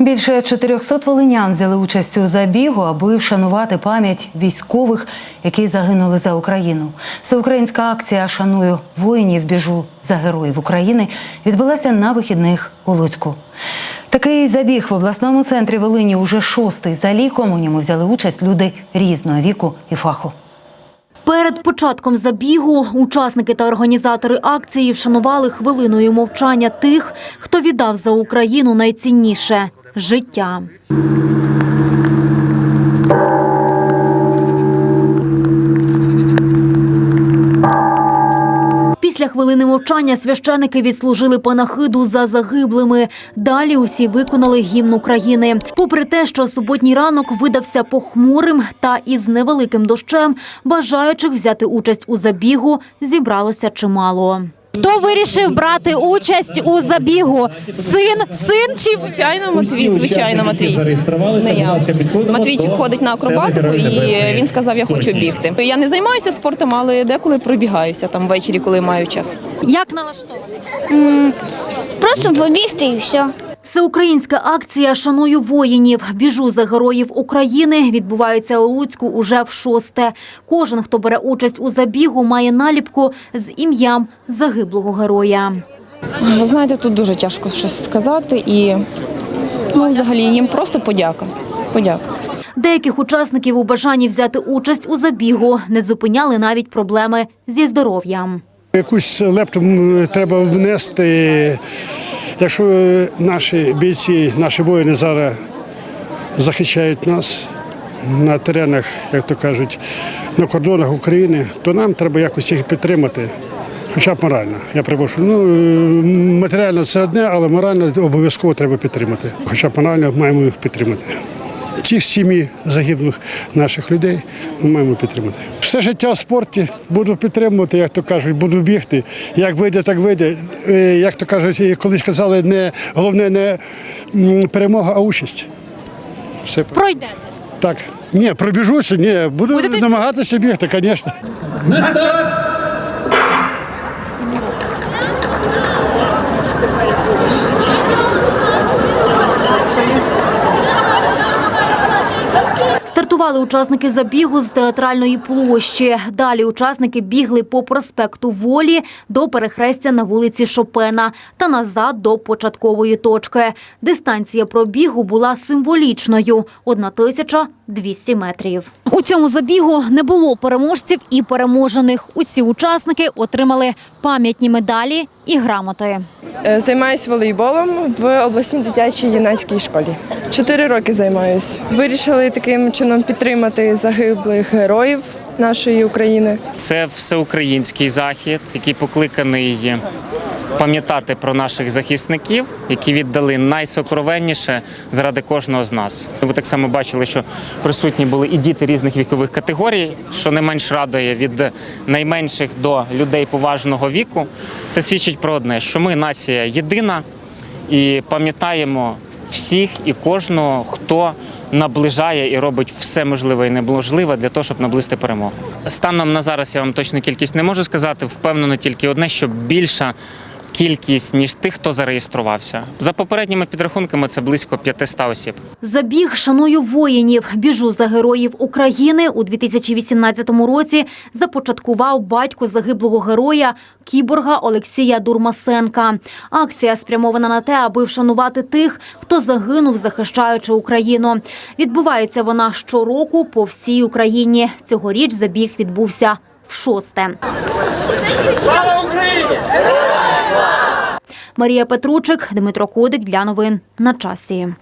Більше 400 волинян взяли участь у забігу, аби вшанувати пам'ять військових, які загинули за Україну. Всеукраїнська акція Шаную воїнів біжу за героїв України відбулася на вихідних у Луцьку. Такий забіг в обласному центрі Волині уже шостий за ліком. У ньому взяли участь люди різного віку і фаху. Перед початком забігу учасники та організатори акції вшанували хвилиною мовчання тих, хто віддав за Україну найцінніше життя. Після хвилини мовчання священики відслужили панахиду за загиблими. Далі усі виконали гімн України. Попри те, що суботній ранок видався похмурим та із невеликим дощем, бажаючих взяти участь у забігу зібралося чимало. Хто вирішив брати участь у забігу? Син, син чи Звичайно, Матвій, звичайно, Матвій. Не я. Матвійчик ходить на акробатику і він сказав, я хочу бігти. Я не займаюся спортом, але деколи пробігаюся там ввечері, коли маю час. як налаштований? Просто побігти і все. Всеукраїнська акція Шаную воїнів. Біжу за героїв України відбувається у Луцьку уже в шосте. Кожен, хто бере участь у забігу, має наліпку з ім'ям загиблого героя. Ви знаєте, тут дуже тяжко щось сказати і ну, взагалі їм просто подяка. Подяка. Деяких учасників у бажанні взяти участь у забігу не зупиняли навіть проблеми зі здоров'ям. Якусь лепту треба внести. Якщо наші бійці, наші воїни зараз захищають нас на теренах, як то кажуть, на кордонах України, то нам треба якось їх підтримати. Хоча б морально, я припрошую. Ну, е, матеріально це одне, але морально обов'язково треба підтримати. Хоча б морально маємо їх підтримати. Ці сім'ї загиблих наших людей ми маємо підтримати. Все життя в спорті буду підтримувати, як то кажуть, буду бігти. Як вийде, так вийде. Е, Як то кажуть, колись казали, не головне не перемога, а участь. Все Пройде. так. Ні, пробіжуся, ні, буду Будете- намагатися бігти, звісно. Стартували учасники забігу з театральної площі. Далі учасники бігли по проспекту Волі до перехрестя на вулиці Шопена та назад до початкової точки. Дистанція пробігу була символічною – 1200 метрів. У цьому забігу не було переможців і переможених. Усі учасники отримали пам'ятні медалі і грамоти. Е, Займаюся волейболом в обласній дитячій юнацькій школі. Чотири роки займаюся. Вирішили таким чином підтримати загиблих героїв нашої України. Це всеукраїнський захід, який покликаний пам'ятати про наших захисників, які віддали найсокровенніше заради кожного з нас. Ви так само бачили, що присутні були і діти різних вікових категорій, що не менш радує від найменших до людей поважного віку. Це свідчить про одне, що ми нація єдина і пам'ятаємо всіх і кожного, хто наближає і робить все можливе і неможливе для того, щоб наблизити перемогу. Станом на зараз я вам точну кількість не можу сказати. Впевнено тільки одне, що більша кількість ніж тих, хто зареєструвався. За попередніми підрахунками це близько 500 осіб. Забіг «Шаную воїнів. Біжу за героїв України» у 2018 році започаткував батько загиблого героя кіборга Олексія Дурмасенка. Акція спрямована на те, аби вшанувати тих, хто загинув, захищаючи Україну. Відбувається вона щороку по всій Україні. Цьогоріч забіг відбувся в шосте. Марія Петручик, Дмитро Кодик для новин на часі.